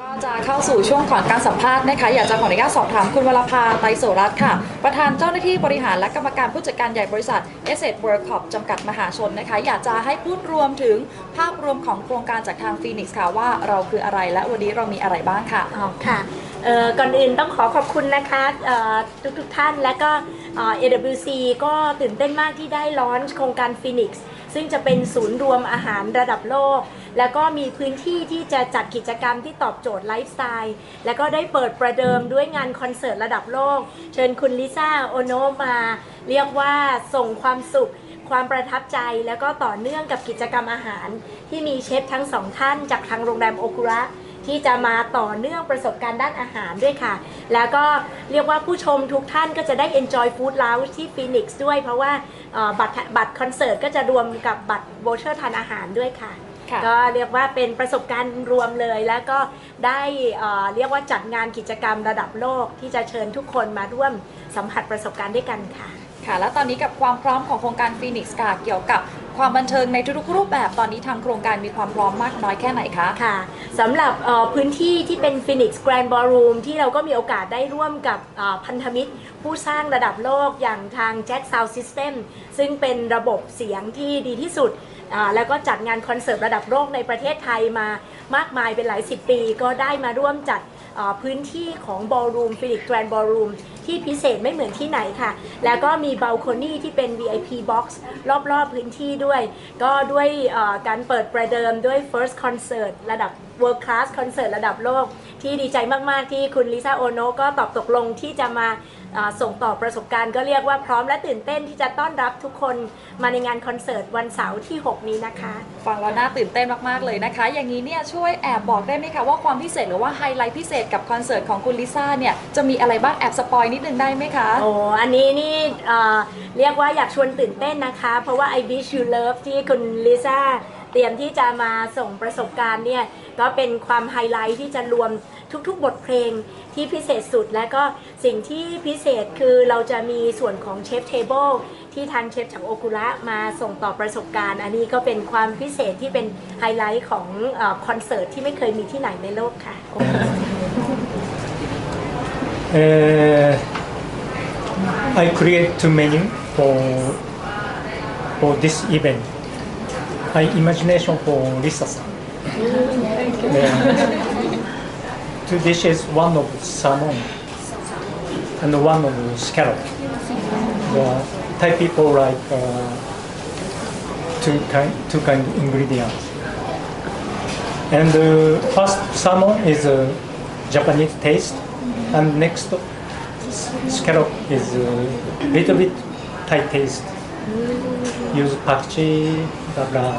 ก็จะเข้าสู่ช่วงของการสัมภาษณ์นะคะ อยากจะขออนุญาตสอบถามคุณวรภาไตรโสรัตน์ค่ะ ประธานเจ้าหน้าที่บริหารและกรรมการผู้จัดการใหญ่บริษัท Asset World Corp จำกัดมหาชนนะคะ อยากจะให้พูดรวมถึงภาพรวมของโครงการจากทางฟีนิกส์ค่ะว่าเราคืออะไรและวันนี้เรามีอะไรบ้างค่ะ อ๋อค่ะ ก่อนอื่นต้องขอขอบคุณนะคะทุกทุกท่านและก็ AWC ก็ตื่นเต้นมากที่ได้ลอนช์โครงการ Phoenix ซึ่งจะเป็นศูนย์รวมอาหารระดับโลก แล้วก็มีพื้นที่ที่จะจัดกิจกรรมที่ตอบโจทย์ไลฟ์สไตล์แล้วก็ได้เปิดประเดิมด้วยงานคอนเสิร์ตระดับโลก เชิญคุณลิซ่าโอโนมา เรียกว่าส่งความสุขความประทับใจแล้วก็ต่อเนื่องกับกิจกรรมอาหาร ที่มีเชฟทั้งสองท่านจากทางโรงแรมโอคุระ ที่จะมาต่อเนื่องประสบการณ์ด้านอาหารด้วยค่ะ แล้วก็เรียกว่าผู้ชมทุกท่านก็จะได้ enjoy food lounge ที่ Phoenix ด้วย เพราะว่าเอ่อบัตรบัตรคอนเสิร์ตก็จะรวมกับบัตรโวเชอร์ทานอาหารด้วยค่ะค่ะก็เรียกว่าเป็นประสบการณ์รวมเลยแล้วก็ได้เอ่อเรียกว่าจัดงานกิจกรรมระดับโลกที่จะเชิญทุกคนมาร่วมสัมผัสประสบการณ์ด้วยกันค่ะ ค่ะ และตอนนี้กับความพร้อมของโครงการฟีนิกส์ค่ะเกี่ยวกับ ความบันเทิงในทุกๆรูปแบบตอนนี้ทางโครงการมีความพร้อมมากน้อยแค่ไหนคะ ค่ะสำหรับเอ่อพื้นที่ที่เป็น Phoenix Grand Ballroom ที่เราก็มีโอกาสได้ร่วมกับเอ่อพันธมิตร ผู้สร้างระดับโลกอย่างทาง Jet Sound System ซึ่งเป็นระบบเสียงที่ดีที่สุดอ่าแล้วก็จัดงานคอนเสิร์ตระดับโลกในประเทศไทยมามากมายเป็นหลายสิบปี ก็ได้มาร่วมจัดเอ่อพื้นที่ของ Ballroom Phoenix Grand Ballroom ที่พิเศษไม่เหมือนที่ไหนค่ะ แล้วก็มีบัลคนี่ที่เป็น VIP box รอบๆพื้นที่ด้วย ก็ด้วยการเปิดประเดิมด้วย first concert ระดับ world class concert ระดับโลก ที่ดีใจมาก ๆ ที่คุณลิซ่าโอโนก็ตอบตกลงที่จะมา ส่งต่อประสบการณ์ก็เรียกว่าพร้อมและตื่นเต้นที่จะต้อนรับทุกคนมาในงานคอนเสิร์ตวันเสาร์ที่ 6 นี้นะคะ ฟังแล้วน่าตื่นเต้นมากๆเลยนะคะ อย่างนี้เนี่ยช่วยแอบบอกได้ไหมคะว่าความพิเศษหรือว่าไฮไลท์พิเศษกับคอนเสิร์ตของคุณลิซ่าเนี่ยจะมีอะไรบ้างแอบสปอยนิดนึงได้ไหมคะโอ้อันนี้นี่เอ่อเรียกว่าอยากชวนตื่นเต้นนะคะ เพราะว่า I Wish You Love ที่คุณลิซ่าเตรียมที่จะมาส่งประสบการณ์เนี่ยก็เป็นความไฮไลท์ที่จะรวม ทุกๆ บทเพลงที่พิเศษสุด และก็สิ่งที่พิเศษคือเราจะมีส่วนของเชฟเทเบิลที่ทางเชฟจากโอคุระมาส่งต่อประสบการณ์ อันนี้ก็เป็นความพิเศษที่เป็นไฮไลท์ของเออคอนเสิร์ตที่ไม่เคยมีที่ไหนในโลกค่ะ Uh, I create two menu for for this event. I imagination for Lisa san. Two dishes, one of salmon and one of scallop. The Thai people like uh, two kind two kind of ingredients. And uh, first salmon is a Japanese taste, and next scallop is a little bit Thai taste. Use pakchi, blah blah.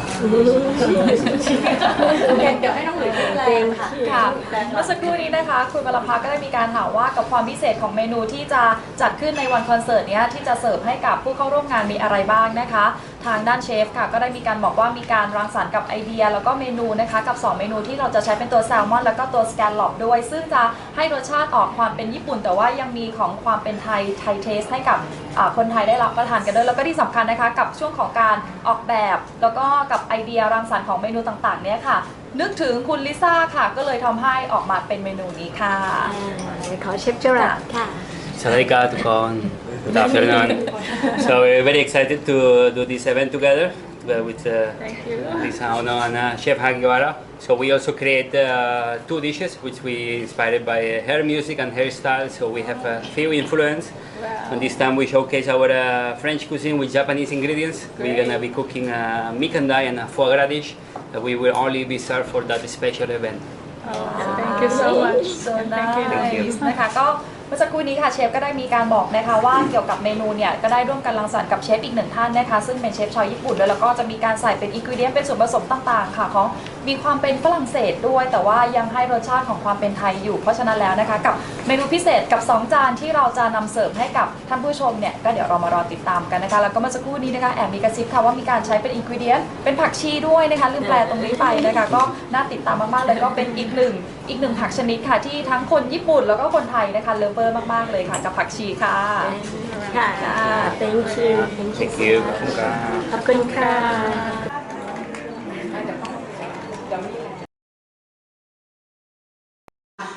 เดี๋ยวให้น้องหลุยพูดแรงค่ะค่ะเมื่อสักครู่นี้นะคะ คุณวรภาก็ได้มีการถามว่ากับความพิเศษของเมนูที่จะจัดขึ้นในวันคอนเสิร์ตเนี้ยที่จะเสิร์ฟให้กับผู้เข้าร่วมงานมีอะไรบ้างนะคะ ทางด้านเชฟค่ะก็ได้มีการบอกว่ามีการรังสรรค์กับไอเดีย แล้วก็เมนูนะคะกับ 2 เมนูที่เราจะใช้เป็นตัวแซลมอน แล้วก็ตัวสแกนลอปด้วย ซึ่งจะให้รสชาติออกความเป็นญี่ปุ่น แต่ว่ายังมีของความเป็นไทยไทยเทสให้กับอ่าคนไทยได้รับประทานกันด้วยแล้วก็ที่สำคัญนะคะ กับช่วงของการออกแบบ แล้วก็กับไอเดียรังสรรค์ของเมนูต่างๆ เนี่ยค่ะ นึกถึงคุณลิซ่าค่ะ ก็เลยทำให้ออกมาเป็นเมนูนี้ค่ะขอเชฟเจอรัดค่ะ Sawadika Tukon. Good afternoon. so we're very excited to do this event together uh, with uh, Lisa Ono and uh, Chef Han So we also create uh, two dishes which we inspired by her music and hairstyle. So we have a few influence. Wow. And this time we showcase our uh, French cuisine with Japanese ingredients. Great. We're gonna be cooking a mikandai and a foie gras dish that we will only be served for that special event. Oh, thank you so much. So nice. Thank you. Thank you. มื่อสักครู่นี้ค่ะเชฟก็ได้มีการบอกนะคะว่าเกี่ยวกับเมนูเนี่ยก็ได้ร่วมกันรังสรรค์กับเชฟอีกหนึ่งท่านนะคะซึ่งเป็นเชฟชาวญี่ปุ่นด้วยแล้วก็จะมีการใส่เป็นอินกิเดียนเป็นส่วนผสมต่างๆค่ะของ มีความเป็นฝรั่งเศสด้วย แต่ว่ายังให้รสชาติของความเป็นไทยอยู่ เพราะฉะนั้นแล้วนะคะกับเมนูพิเศษกับ 2 จานที่เราจะนำเสิร์ฟให้กับท่านผู้ชมเนี่ยก็เดี๋ยวเรามารอติดตามกันนะคะแล้วก็เมื่อสักครู่นี้นะคะแอบมีกระซิบค่ะว่ามีการใช้เป็นอินกิเดียนเป็นผักชีด้วยนะคะลืมแปลตรงนี้ไปนะคะก็น่าติดตามมากๆเลยก็เป็นอีกหนึ่งอีกหนึ่งผักชนิดค่ะที่ทั้งคนญี่ปุ่นแล้วก็คนไทยนะคะเลิฟเวอร์มากๆเลยค่ะกับผักชีค่ะค่ะ thank you thank you Thank you. ขอบคุณค่ะ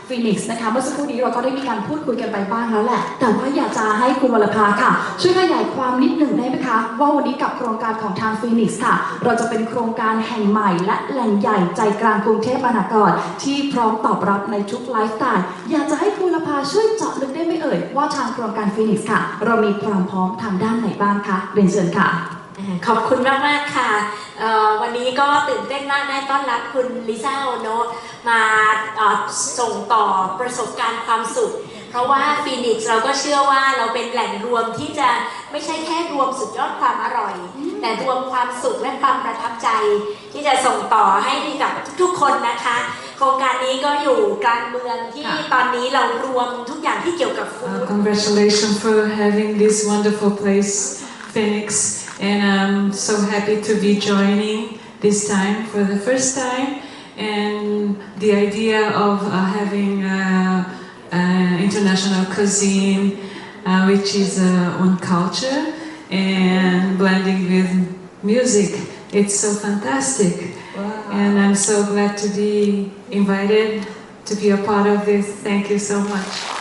ฟีนิกซ์นะคะเมื่อสักครู่นี้เราก็ได้มีการพูดคุยกันไปบ้างแล้วแหละ แต่ว่าอยากจะให้คุณวรภาค่ะ ช่วยขยายความนิดหนึ่งได้ไหมคะ ว่าวันนี้กับโครงการของทางฟีนิกซ์ค่ะ เราจะเป็นโครงการแห่งใหม่และแหล่งใหญ่ใจกลางกรุงเทพมหานครที่พร้อมตอบรับในทุกไลฟ์สไตล์อยากจะให้คุณวรภาช่วยเจาะลึกได้ไหมเอ่ยว่าทางโครงการฟีนิกซ์ค่ะ เรามีความพร้อมทางด้านไหนบ้างคะเรียนเชิญค่ะขอบคุณมากมากค่ะ วันนี้ก็ตื่นเต้นมากได้ต้อนรับคุณลิซ่าโอโนะมาเอ่อส่งต่อประสบการณ์ความสุข เพราะว่าฟีนิกซ์เราก็เชื่อว่าเราเป็นแหล่งรวมที่จะไม่ใช่แค่รวมสุดยอดความอร่อย แต่รวมความสุขและความประทับใจ ที่จะส่งต่อให้กับทุกๆคนนะคะ โครงการนี้ก็อยู่กลางเมืองที่ตอนนี้เรารวมทุกอย่างที่เกี่ยวกับฟู้ Uh, ด congratulations for having this wonderful place, Phoenix, and I'm so happy to be joining this time for the first time. And the idea of uh, having uh, uh, international cuisine, uh, which is uh, on culture, and blending with music, it's so fantastic. And I'm so glad to be invited to be a part of this. Thank you so much.